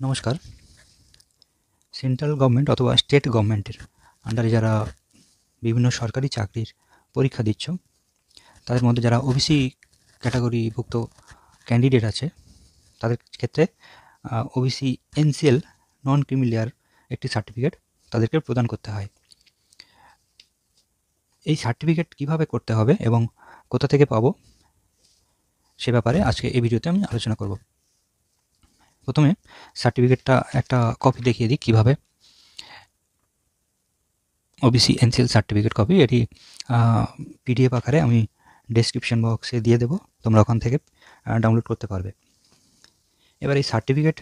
নমস্কার। Central government অথবা state গভর্নমেন্টের আন্ডারে যারা বিভিন্ন সরকারি চাকরির পরীক্ষা দিচ্ছ, তাদের মধ্যে যারা ওবিসি ক্যাটাগরিভুক্ত ক্যান্ডিডেট আছে, তাদের ক্ষেত্রে OBC NCL non creamy layer একটি সার্টিফিকেট তাদেরকে প্রদান করতে হয়। এই সার্টিফিকেট কীভাবে করতে হবে এবং কোথা থেকে পাবো, সে ব্যাপারে আজকে এই ভিডিওতে আমি আলোচনা করব। প্রথমে সার্টিফিকেটটা একটা কপি দেখিয়ে দিই কীভাবে। ওবিসি এনসিএল সার্টিফিকেট কপি এটি পিডিএফ আকারে আমি ডেসক্রিপশন বক্সে দিয়ে দেবো, তোমরা ওখান থেকে ডাউনলোড করতে পারবে। এবার এই সার্টিফিকেট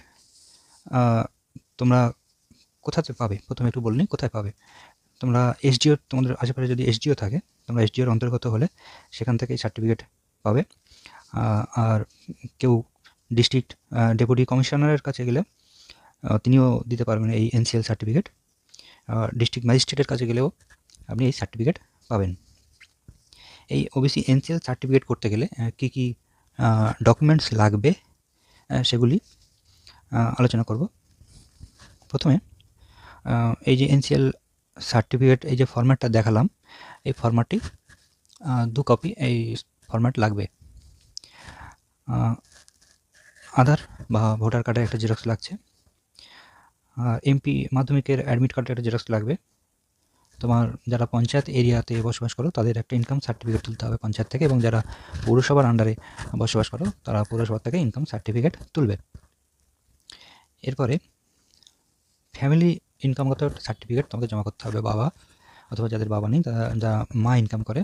তোমরা কোথাতে পাবে? প্রথমে একটু বলিনি কোথায় পাবে? তোমরা এসডিও তোমাদের আশেপাশে যদি এসডিও থাকে, তোমরা এসডিওর অন্তর্গত হলে সেখান থেকে সার্টিফিকেট পাবে। আর কেউ ডিস্ট্রিক্ট ডেপুটি কমিশনারের কাছে গেলে তিনিও দিতে পারবেন এই এনসিএল সার্টিফিকেট ডিস্ট্রিক্ট ম্যাজিস্ট্রেটের কাছে গেলেও আপনি এই সার্টিফিকেট পাবেন। এই ওবিসি এনসিএল সার্টিফিকেট করতে গেলে কি কি ডকুমেন্টস লাগবে সেগুলি আলোচনা করব। প্রথমে এই যে এনসিএল সার্টিফিকেট এই যে ফরম্যাটটা দেখালাম, এই ফরম্যাটটি দু কপি এই ফরম্যাট লাগবে। আধার বা ভোটার কার্ডের একটা জেরক্স লাগছে। এমপি মাধ্যমিকের অ্যাডমিট কার্ডের একটা জেরক্স লাগবে। তোমার যারা পঞ্চায়েত এরিয়াতে বসবাস করো, তাদের একটা ইনকাম সার্টিফিকেট তুলতে হবে পঞ্চায়েত থেকে এবং যারা পৌরসভার আন্ডারে বসবাস করো, তারা পৌরসভা থেকে ইনকাম সার্টিফিকেট তুলবে। এরপরে ফ্যামিলি ইনকামগত সার্টিফিকেট তোমাকে জমা করতে হবে, বাবা অথবা যাদের বাবা নেই, তারা যা মা ইনকাম করে,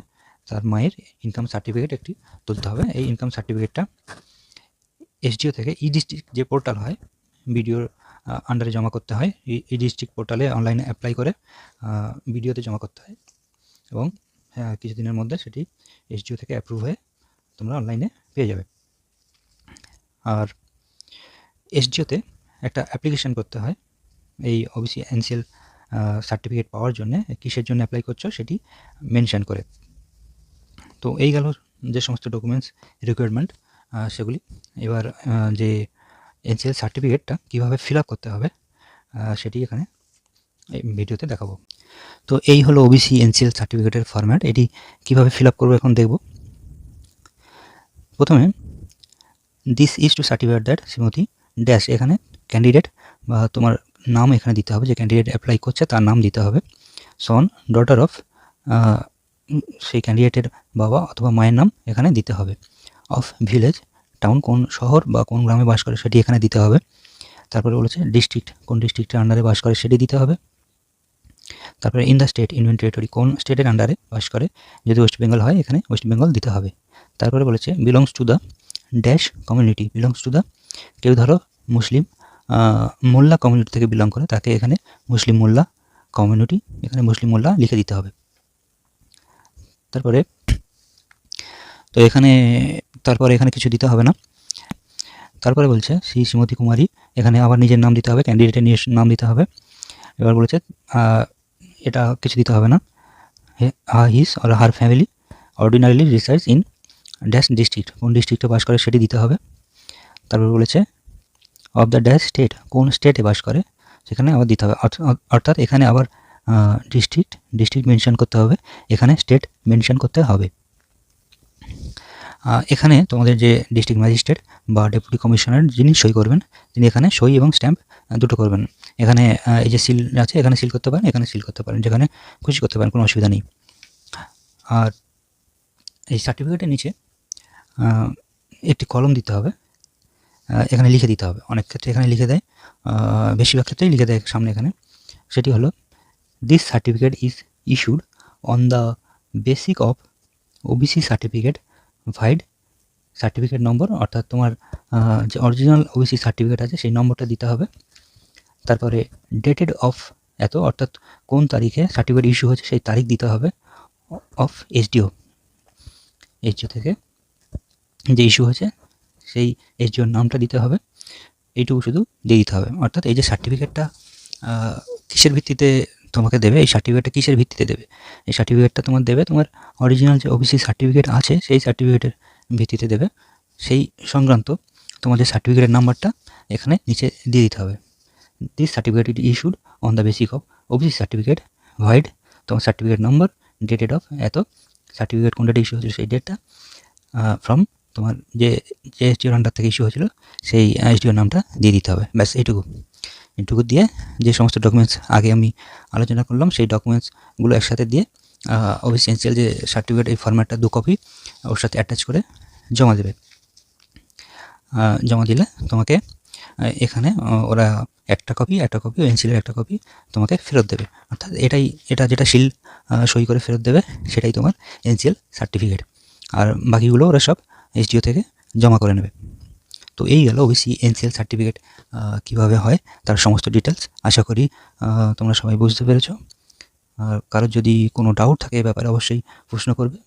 তার মায়ের ইনকাম সার্টিফিকেট একটি তুলতে হবে। এই ইনকাম সার্টিফিকেটটা এসডিও থেকে ই ডিস্ট্রিক্ট যে পোর্টাল হয় বিডিওর আন্ডারে জমা করতে হয়, ই ডিস্ট্রিক্ট পোর্টালে অনলাইনে অ্যাপ্লাই করে বিডিওতে জমা করতে হয় এবং কিছুদিনের মধ্যে সেটি এসডিও থেকে অ্যাপ্রুভ হয়ে তোমরা অনলাইনে পেয়ে যাবে। আর এসডিওতে একটা অ্যাপ্লিকেশান করতে হয়, এই ওবিসি এনসিএল সার্টিফিকেট পাওয়ার জন্য, কিসের জন্য অ্যাপ্লাই করছ সেটি মেনশন করে। তো এই গেল যে সমস্ত ডকুমেন্টস রিকোয়ারমেন্ট সেগুলি। এবার যে এনসিএল সার্টিফিকেটটা কীভাবে ফিল আপ করতে হবে সেটি এখানে ভিডিওতে দেখাবো। তো এই হলো ওবিসি এনসিএল সার্টিফিকেটের ফরম্যাট এটি কীভাবে ফিল আপ করব এখন দেখব। প্রথমে this is to certificate that Shrimati dash এখানে ক্যান্ডিডেট বা তোমার নাম এখানে দিতে হবে। যে ক্যান্ডিডেট অ্যাপ্লাই করছে, তার নাম দিতে হবে। সন ডটার অফ সেই ক্যান্ডিডেটের বাবা অথবা মায়ের নাম এখানে দিতে হবে। অফ ভিলেজ টাউন কোন শহর বা কোন গ্রামে বাস করে সেটি এখানে দিতে হবে। তারপরে বলেছে ডিস্ট্রিক্ট কোন ডিস্ট্রিক্টের আন্ডারে বাস করে সেটি দিতে হবে। তারপরে in the state union territory কোন স্টেটের আন্ডারে বাস করে, যদি ওয়েস্ট বেঙ্গল হয় এখানে ওয়েস্ট বেঙ্গল দিতে হবে। তারপরে বলেছে belongs to the dash community belongs to the কেউ ধরো মুসলিম মোল্লা কমিউনিটি থেকে বিলং করে, তাকে এখানে মুসলিম মোল্লা কমিউনিটি এখানে মুসলিম মোল্লা লিখে দিতে হবে। তারপরে তো এখানে তারপরে এখানে কিছু দিতে হবে না। তারপরে বলছে, শ্রী শ্রীমতী কুমারী, এখানে আবার নিজের নাম দিতে হবে ক্যান্ডিডেটের নাম দিতে হবে। এবার বলেছে এটা কিছু দিতে হবে না। His or her family ordinarily research in dash district. কোন ডিস্ট্রিক্টে বাস করে সেটি দিতে হবে। তারপর বলেছে, অফ দ্য ড্যাশ স্টেট, কোন স্টেটে বাস করে সেখানে আবার দিতে হবে। অর্থাৎ এখানে আবার ডিস্ট্রিক্ট ডিস্ট্রিক্ট মেনশন করতে হবে। এখানে স্টেট মেনশন করতে হবে। এখানে তোমাদের যে ডিস্ট্রিক্ট ম্যাজিস্ট্রেট বা ডেপুটি কমিশনার যিনি সই করবেন, তিনি এখানে সই এবং স্ট্যাম্প দুটো করবেন। এখানে এই যে সিল আছে, এখানে সিল করতে পারেন, এখানে সিল করতে পারেন, যেখানে খুশি করতে পারেন, কোনো অসুবিধা নেই। আর এই সার্টিফিকেটের নিচে একটি কলম দিতে হবে এখানে লিখে দিতে হবে। অনেক ক্ষেত্রে এখানে লিখে দেয় বেশিরভাগ ক্ষেত্রেই লিখে দেয় সামনে এখানে। সেটি হলো this certificate is issued on the basic of OBC certificate vide certificate number অর্থাৎ তোমার যে অরিজিনাল ওবিসি সার্টিফিকেট আছে, সেই নম্বরটা দিতে হবে। তারপরে ডেটেড অফ এত, অর্থাৎ কোন তারিখে সার্টিফিকেট ইস্যু হয়েছে, সেই তারিখ দিতে হবে অফ এসডিও এসডিও থেকে যে ইস্যু হয়েছে, সেই এসডিওর নামটা দিতে হবে। এইটুকু শুধু দিয়ে দিতে হবে। অর্থাৎ এই যে সার্টিফিকেটটা কিসের ভিত্তিতে তোমাকে দেবে, এই সার্টিফিকেটটা কিসের ভিত্তিতে দেবে? এই সার্টিফিকেটটা তোমার দেবে, তোমার অরিজিনাল যে ওবিসি সার্টিফিকেট আছে, সেই সার্টিফিকেটের ভিত্তিতে দেবে। সেই সংক্রান্ত তোমার যে সার্টিফিকেটের নাম্বারটা এখানে নিচে দিয়ে দিতে হবে। This certificate issued on the basic of OBC certificate vide তোমার সার্টিফিকেট নম্বর ডেটেড অফ এত সার্টিফিকেট কোন ডেটে ইস্যু হয়েছিল সেই ডেটটা ফ্রম তোমার যে যে এসডিওর আন্ডার থেকে ইস্যু হয়েছিল, সেই এসডিওর নামটা দিয়ে দিতে হবে। ব্যাস, এইটুকু। এইটুকু দিয়ে যে সমস্ত ডকুমেন্টস আগে আমি আলোচনা করলাম সেই ডকুমেন্টসগুলো একসাথে দিয়ে অফিসিয়াল যে সার্টিফিকেট এই ফরম্যাটটা দু কপি ওর সাথে অ্যাটাচ করে জমা দেবে। জমা দিলে তোমাকে এখানে ওরা একটা কপি একটা কপি এনসিলের একটা কপি তোমাকে ফেরত দেবে। অর্থাৎ এটাই এটা যেটা আহ, সই করে ফেরত দেবে সেটাই তোমার এনসিএল সার্টিফিকেট আর বাকিগুলো ওরা সব এসডিও থেকে জমা করে নেবে। তো এই গেল ওবিসি এনসিএল সার্টিফিকেট কীভাবে হয়, তার সমস্ত ডিটেলস আশা করি তোমরা সবাই বুঝতে পেরেছ। আর কারোর যদি কোনো ডাউট থাকে, এ ব্যাপারে অবশ্যই প্রশ্ন করবে।